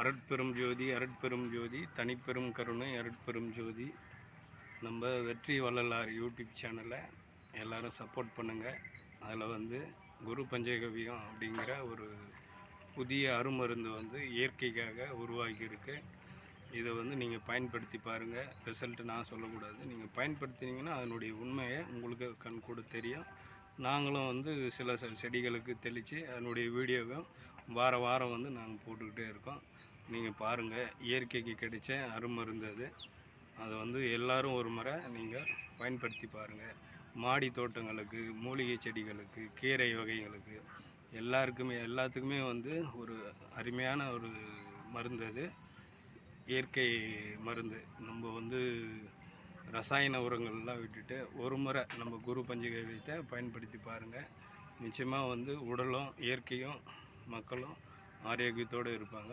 அருட்பெரும் ஜோதி அருட்பெரும் ஜோதி தனிப்பெரும் கருணை அருட்பெரும் ஜோதி. நம்ம வெற்றி வள்ளலார் யூடியூப் சேனலை எல்லோரும் சப்போர்ட் பண்ணுங்கள் அதில் வந்து குரு பஞ்சகவியம் அப்படிங்கிற ஒரு புதிய அருமருந்து வந்து இயற்கைக்காக உருவாக்கியிருக்கு இதை வந்து நீங்கள் பயன்படுத்தி பாருங்கள் ரிசல்ட்டு நான் சொல்லக்கூடாது. நீங்கள் பயன்படுத்தினீங்கன்னா அதனுடைய உண்மையை உங்களுக்கு கண் கூட தெரியும். நாங்களும் வந்து சில செடிகளுக்கு தெளித்து அதனுடைய வீடியோவும் வார வாரம் வந்து நாங்கள் போட்டுக்கிட்டே இருக்கோம். நீங்கள் பாருங்கள் இயற்கைக்கு கிடைச்ச அருமருந்து அது. அதை வந்து எல்லோரும் ஒரு முறை நீங்கள் பயன்படுத்தி பாருங்கள் மாடி தோட்டங்களுக்கு மூலிகை செடிகளுக்கு கீரை வகைகளுக்கு எல்லாருக்குமே எல்லாத்துக்குமே வந்து ஒரு அருமையான ஒரு மருந்து அது. இயற்கை மருந்து. நம்ம வந்து ரசாயன உரங்கள்லாம் விட்டுட்டு ஒரு முறை நம்ம குரு பஞ்சகவியத்தை பயன்படுத்தி பாருங்கள் நிச்சயமாக வந்து உடலும் இயற்கையும் மக்களும் ஆரோக்கியத்தோடு இருப்பாங்க.